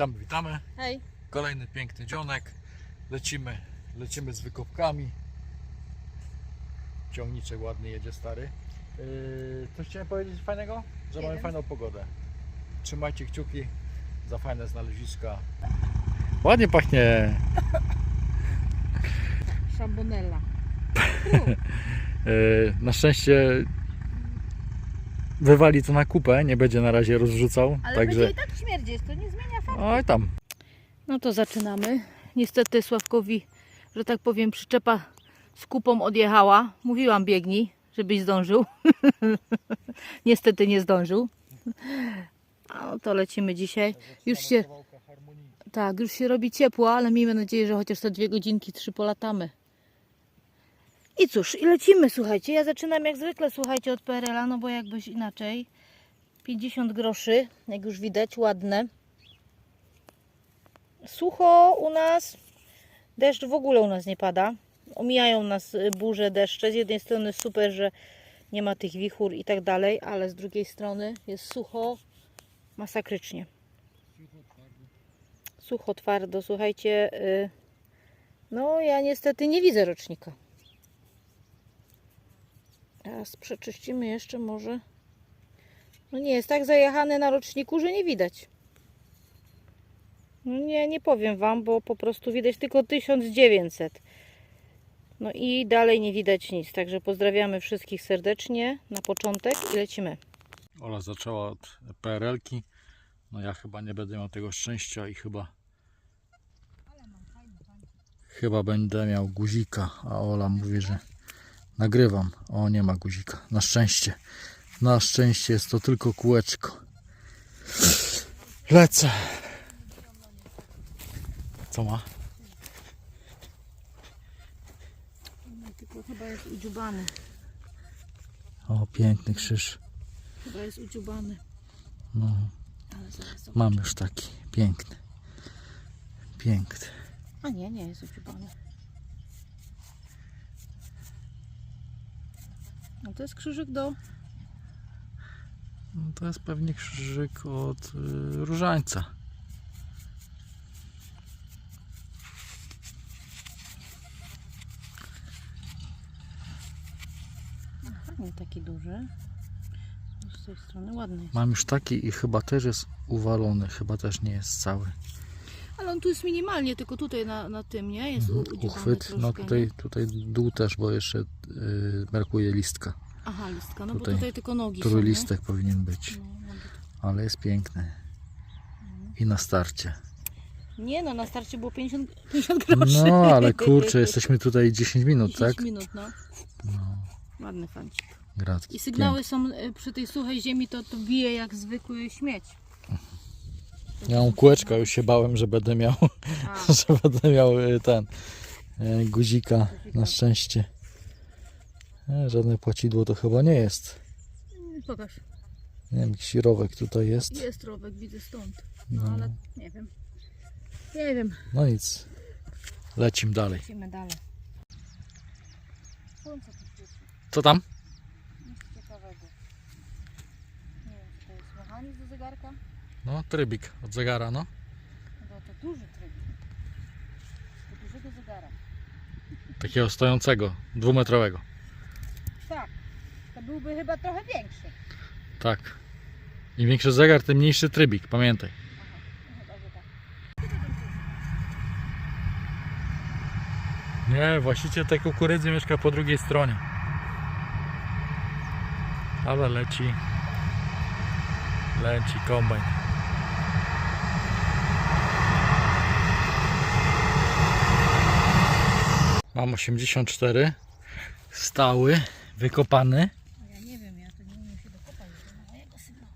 Witamy, witamy. Hej. Kolejny piękny dzionek. Lecimy, lecimy z wykopkami. Ciągniczek ładny jedzie stary. Yy, coś chciałem powiedzieć fajnego? Że Nie mamy wiem. fajną pogodę. Trzymajcie kciuki za fajne znaleziska. Ładnie pachnie. Szambonella. Yy, na szczęście wywali to na kupę, nie będzie na razie rozrzucał. Ale także będzie i tak śmierdzieć, to nie zmienia faktu. oj tam. No to zaczynamy. Niestety Sławkowi, że tak powiem, przyczepa z kupą odjechała. Mówiłam biegnij, żebyś zdążył. Niestety nie zdążył. No to lecimy dzisiaj. Już się, tak, już się robi ciepło, ale miejmy nadzieję, że chociaż te dwie godzinki, trzy polatamy. I cóż, i lecimy, słuchajcie. Ja zaczynam jak zwykle, słuchajcie, od PRL-a, no bo jakbyś inaczej. 50 groszy, jak już widać, ładne. Sucho u nas, deszcz w ogóle u nas nie pada. Omijają nas y, burze, deszcze. Z jednej strony super, że nie ma tych wichur i tak dalej, ale z drugiej strony jest sucho masakrycznie. Sucho, twardo, słuchajcie. y, No, ja niestety nie widzę rocznika. Teraz przeczyścimy jeszcze może. No nie jest tak zajechany na roczniku, że nie widać. No nie, nie powiem Wam, bo po prostu widać tylko 1900. No i dalej nie widać nic. Także pozdrawiamy wszystkich serdecznie na początek i lecimy. Ola zaczęła od PRL-ki. No ja chyba nie będę miał tego szczęścia i chyba chyba będę miał guzika, a Ola mówi, że nagrywam. O, nie ma guzika. Na szczęście. Na szczęście jest to tylko kółeczko. Lecę. Co ma? Tylko chyba jest udziubany. O, piękny krzyż. Chyba jest udziubany. No, mam już taki. Piękny. Piękny. A nie, nie jest udziubany. No to jest krzyżyk do... No to jest pewnie krzyżyk od y, różańca. Nie taki duży. Z tej strony ładny jest. Mam już taki i chyba też jest uwalony, chyba też nie jest cały. Ale on tu jest minimalnie, tylko tutaj na, na tym, nie? Jest Mhm, Uchwyt, no tutaj, nie? tutaj dół też, bo jeszcze y, brakuje listka. Aha, listka, no tutaj bo tutaj tylko nogi Który są, nie? listek powinien być, No, no ale jest piękny. I na starcie. Nie no, na starcie było 50, 50 groszy. No ale kurczę, jesteśmy tutaj 10 minut, 10 tak? minut, no. No, Ładny fancik. gratki. I sygnały są y, przy tej suchej ziemi, to, to bije jak zwykły śmieć. Mam kółeczka, już się bałem, że będę miał, że będę miał y, ten y, guzika. Na szczęście. E, Żadne płacidło to chyba nie jest. pokaż. Nie wiem, jakiś rowek tutaj jest. Jest rowek, widzę stąd. No No, ale nie wiem. Nie wiem. no nic. Lecimy dalej. Lecimy dalej. Słońce tu świeci. Co tam? Nic ciekawego. Nie wiem, czy to jest mechanizm do zegarka? No, trybik od zegara, no. No to duży tryb. Do dużego zegara. Takiego stojącego, dwumetrowego. Tak. To byłby chyba trochę większy. Tak. Im większy zegar, tym mniejszy trybik, pamiętaj. No tak. Nie, właściciel tej kukurydzy mieszka po drugiej stronie. Ale leci. Leci kombajn. Mam 84. Stały, wykopany. Ja nie wiem, ja to nie umiem się dokopać do mojego sygnału.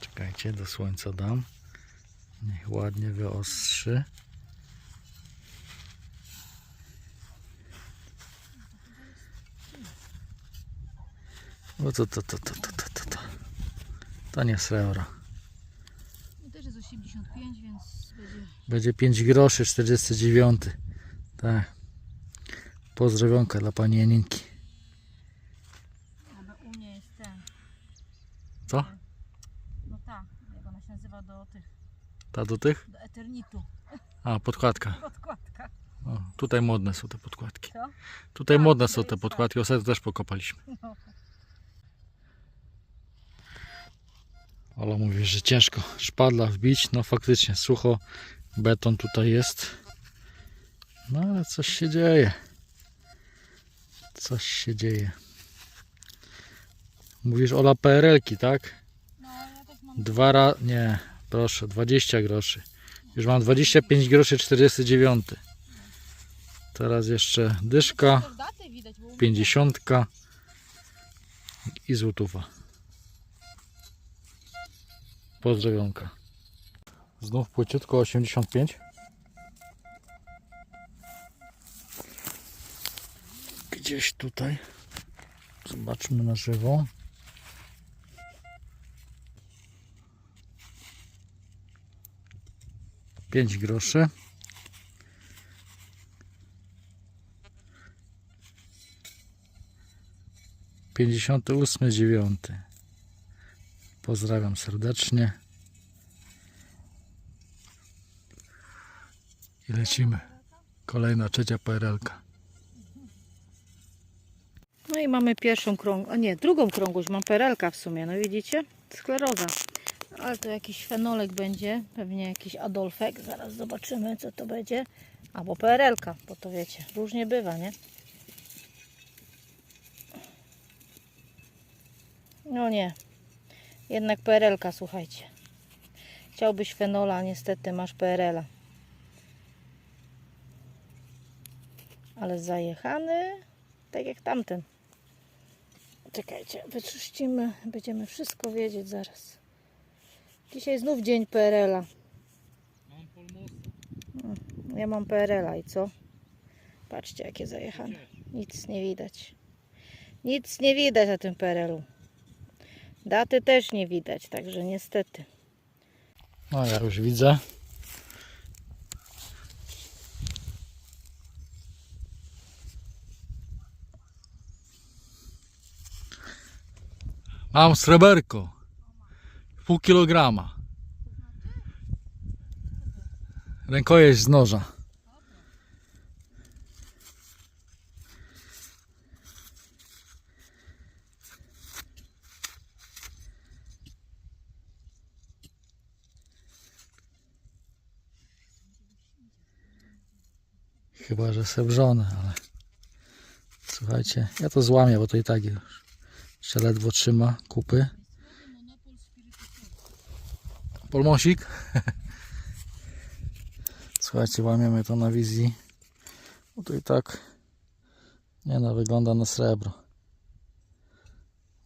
Czekajcie, do słońca dam. Niech ładnie wyostrzy. O to, to, to, to, to, to, to, to. Nie srebra. No też jest 85, więc będzie... Będzie 5 groszy, 49. Tak. Pozdrowionka dla pani Janinki. Albo u mnie jest ten. Co? się nazywa do tych, Ta do tych? do eternitu. A, podkładka. Podkładka. O, tutaj modne są te podkładki. Co? Tutaj Tak, modne są te jest podkładki, ostatnio też pokopaliśmy. No. Ola mówi, że ciężko szpadla wbić. No faktycznie, sucho, beton tutaj jest. No ale coś się dzieje. Coś się dzieje. Mówisz Ola PRL-ki, tak? No, ja też mam Dwa ra... Nie, proszę, 20 groszy. Już mam 25 groszy 49. Teraz jeszcze dyszka, też daty widać, bo u mnie 50 i złotówa. Pozdrowionka. Znów płyciutko 85. Gdzieś tutaj. Zobaczmy na żywo. Pięć groszy. Pięćdziesiąty ósmy dziewiąty. Pozdrawiam serdecznie. I lecimy. Kolejna trzecia PRL-ka. No i mamy pierwszą krąg, a nie, drugą krągłość, mam perelka w sumie, no widzicie? Skleroza. Ale to jakiś fenolek będzie, pewnie jakiś Adolfek, zaraz zobaczymy co to będzie. Albo PRL-ka, bo to wiecie, różnie bywa, nie? No nie, jednak PRL-ka, słuchajcie. Chciałbyś fenola, niestety masz PRL-a. Ale zajechany, tak jak tamten. Czekajcie, wyczyścimy, będziemy wszystko wiedzieć zaraz. Dzisiaj znów dzień PRL-a. Ja mam PRL-a i co? Patrzcie, jakie zajechane. Nic nie widać. Nic nie widać na tym PRL-u. Daty też nie widać, także niestety. No ja już widzę. Mam sreberko. Pół kilograma. Rękojeść z noża. Chyba, że sebrzone, ale słuchajcie, ja to złamię, bo to i tak już się ledwo trzyma kupy. Polmosik. Słuchajcie, łamiemy to na wizji. Bo to i tak nie no, wygląda na srebro.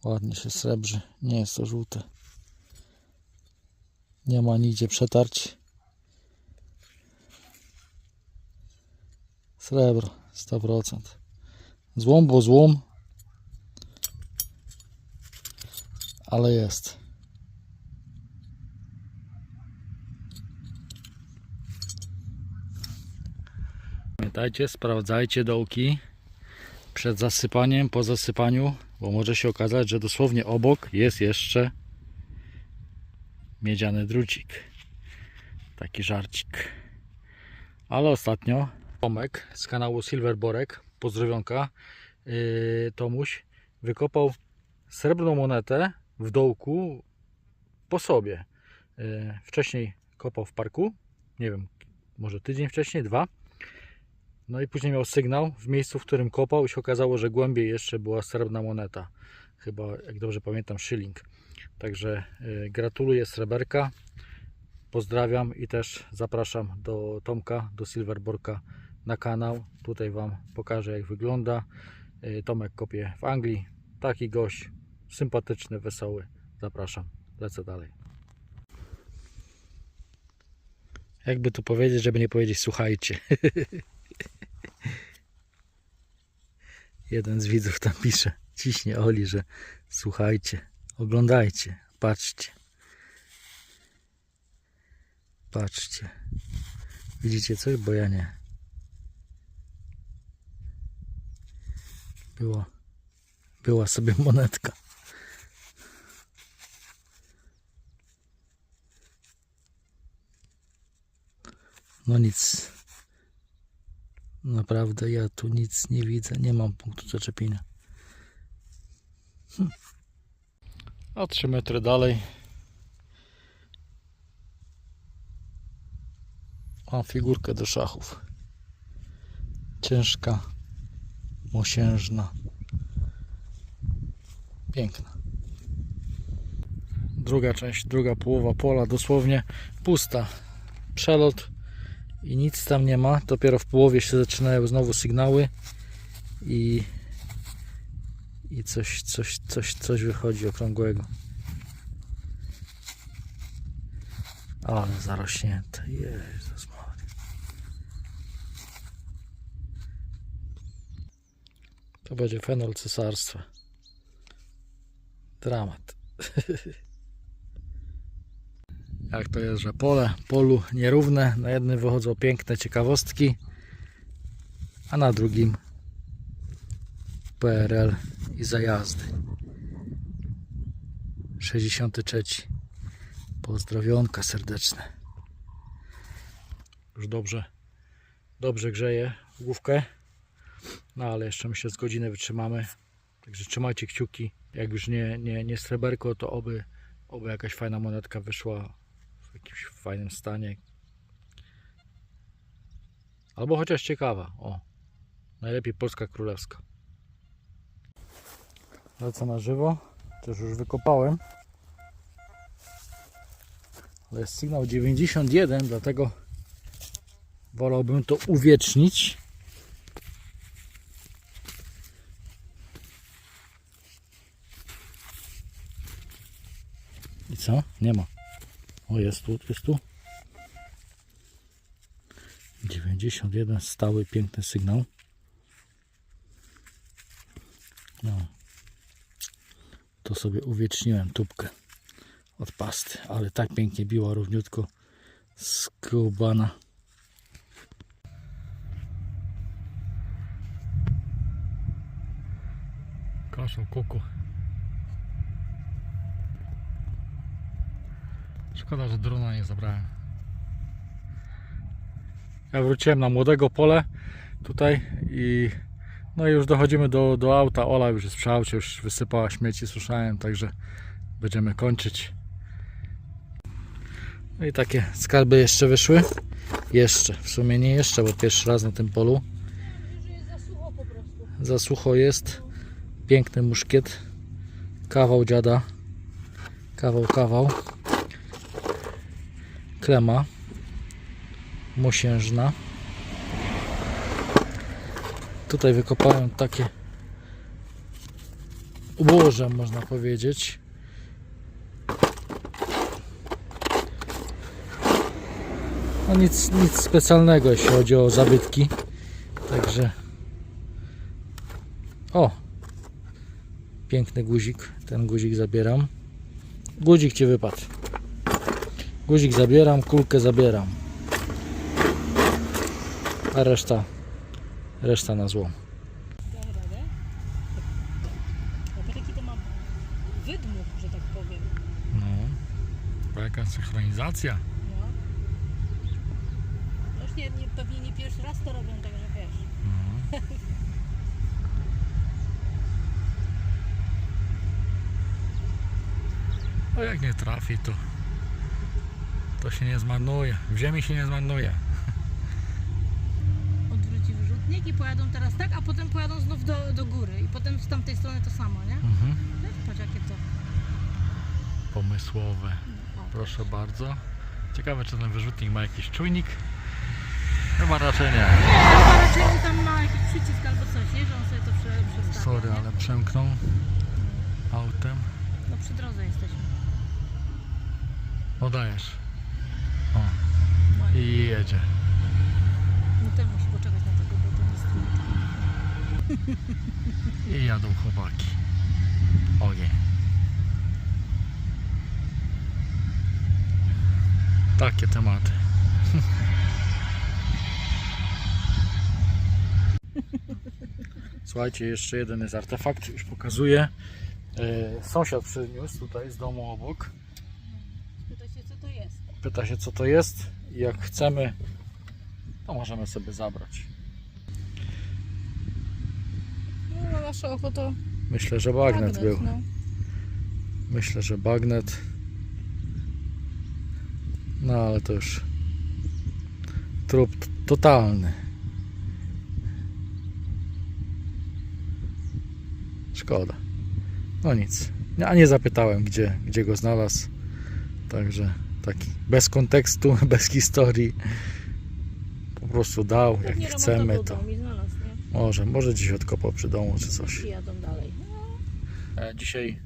Ładnie się srebrzy. Nie jest to żółte. Nie ma nigdzie przetarć. Srebro 100%. Złom, bo złom. Ale jest. Pamiętajcie, sprawdzajcie dołki przed zasypaniem, po zasypaniu, bo może się okazać, że dosłownie obok jest jeszcze miedziany drucik. Taki żarcik. Ale ostatnio Tomek z kanału Silver Borek, pozdrowionka, yy, Tomuś, wykopał srebrną monetę w dołku po sobie. Yy, wcześniej kopał w parku, nie wiem, może tydzień wcześniej, dwa. No i później miał sygnał w miejscu, w którym kopał i się okazało, że głębiej jeszcze była srebrna moneta. Chyba, jak dobrze pamiętam, szyling. Także yy, gratuluję sreberka. Pozdrawiam i też zapraszam do Tomka, do Silverborka na kanał. Tutaj Wam pokażę jak wygląda. Yy, Tomek kopie w Anglii. Taki gość, sympatyczny, wesoły. Zapraszam. Lecę dalej. Jakby tu powiedzieć, żeby nie powiedzieć słuchajcie. Jeden z widzów tam pisze, ciśnie Oli, że słuchajcie, oglądajcie, patrzcie. Patrzcie. Widzicie coś? Bo ja nie. Była, była sobie monetka. No nic. Naprawdę ja tu nic nie widzę. Nie mam punktu zaczepienia. Hm. A 3 metry dalej mam figurkę do szachów. Ciężka, mosiężna. Piękna. Druga część, druga połowa pola dosłownie pusta. Przelot i nic tam nie ma. Dopiero w połowie się zaczynają znowu sygnały i, i coś, coś, coś, coś wychodzi okrągłego. Ale zarośnięte. Jezus Maria. To będzie fenol cesarstwa. Dramat. Jak to jest, że pole, polu nierówne, na jednym wychodzą piękne ciekawostki, a na drugim PRL i zajazdy. 63. Pozdrowionka serdeczne. Już dobrze, dobrze grzeje główkę, no ale jeszcze myślę z godzinę wytrzymamy. Także trzymajcie kciuki. Jak już nie, nie, nie sreberko, to oby, oby jakaś fajna monetka wyszła w jakimś fajnym stanie. Albo chociaż ciekawa. O, najlepiej Polska Królewska. Lecę na żywo. Też już wykopałem. Ale jest sygnał 91, dlatego wolałbym to uwiecznić. I co? Nie ma. O, jest tu, jest tu. 91, stały, piękny sygnał. No. To sobie uwieczniłem tubkę od pasty, ale tak pięknie biła równiutko skubana. Kaszą kuku. Szkoda, że drona nie zabrałem. Ja wróciłem na młodego pole tutaj i no i już dochodzimy do, do auta. Ola już jest przy aucie, już wysypała śmieci, słyszałem, także będziemy kończyć. No i takie skarby jeszcze wyszły. Jeszcze, w sumie nie jeszcze, bo pierwszy raz na tym polu. Za sucho jest. Piękny muszkiet. Kawał dziada. Kawał, kawał. Klema. Mosiężna. Tutaj wykopałem takie ułoże, można powiedzieć. No nic, nic specjalnego, jeśli chodzi o zabytki. Także o! Piękny guzik. Ten guzik zabieram. Guzik ci wypadł. Guzik zabieram, kulkę zabieram. A reszta reszta na złom. Daję radę. A taki to ma wydmuch, że tak powiem. No. Synchronizacja. No. No już nie, nie, pewnie nie pierwszy raz to robią, także wiesz. No jak nie trafi to to się nie zmarnuje. W ziemi się nie zmarnuje. Odwróci wyrzutnik i pojadą teraz tak, a potem pojadą znów do, do góry. I potem z tamtej strony to samo, nie? Mhm. Weź patrz jakie to. Pomysłowe. O, Proszę bardzo. Ciekawe czy ten wyrzutnik ma jakiś czujnik. Chyba raczej nie. Chyba raczej on tam ma jakiś przycisk albo coś, nie? Że on sobie to prze, przestawia. Sorry, nie? ale przemknął autem. No przy drodze jesteśmy. Podajesz. O, i jedzie. no ten musi poczekać na tego, bo to nie stoi. I jadą chłopaki. Ogień. Takie tematy. Słuchajcie, jeszcze jeden jest artefakt, już pokazuję. E, Sąsiad przyniósł tutaj z domu obok. Pyta się co to jest. Pyta się co to jest. I Jak chcemy to możemy sobie zabrać. No, na nasze oko to Myślę, że bagnet był. no. Myślę, że bagnet. No ale to już trup totalny. Szkoda. No nic. A nie zapytałem, gdzie, gdzie go znalazł. Także taki bez kontekstu, bez historii. Po prostu dał, jak Pewnie chcemy to. znalazł, nie? Może, może dziś odkopał przy domu czy coś. I jadą dalej. E, Dzisiaj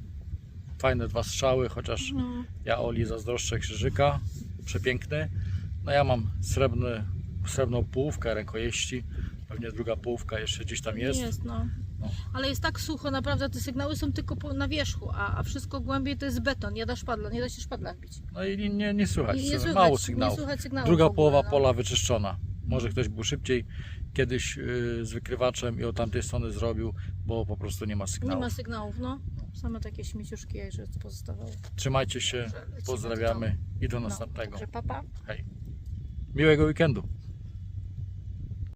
fajne dwa strzały, chociaż No. ja Oli zazdroszczę krzyżyka, przepiękny. No ja mam srebrny, srebrną połówkę rękojeści, pewnie druga połówka jeszcze gdzieś tam jest. Jest, no. No. Ale jest tak sucho, naprawdę te sygnały są tylko po, na wierzchu, a, a wszystko głębiej to jest beton, nie da szpadla, nie da się szpadla wbić. No i nie, nie słychać, I nie mało słychać, sygnałów. Nie słychać sygnałów Druga ogóle, połowa no. pola wyczyszczona. Może ktoś był szybciej kiedyś yy, z wykrywaczem i od tamtej strony zrobił, bo po prostu nie ma Nie sygnału. ma sygnałów, no. Same takie śmieciuszki, że pozostawały. Trzymajcie się, pozdrawiamy i do następnego. Także papa. Miłego weekendu.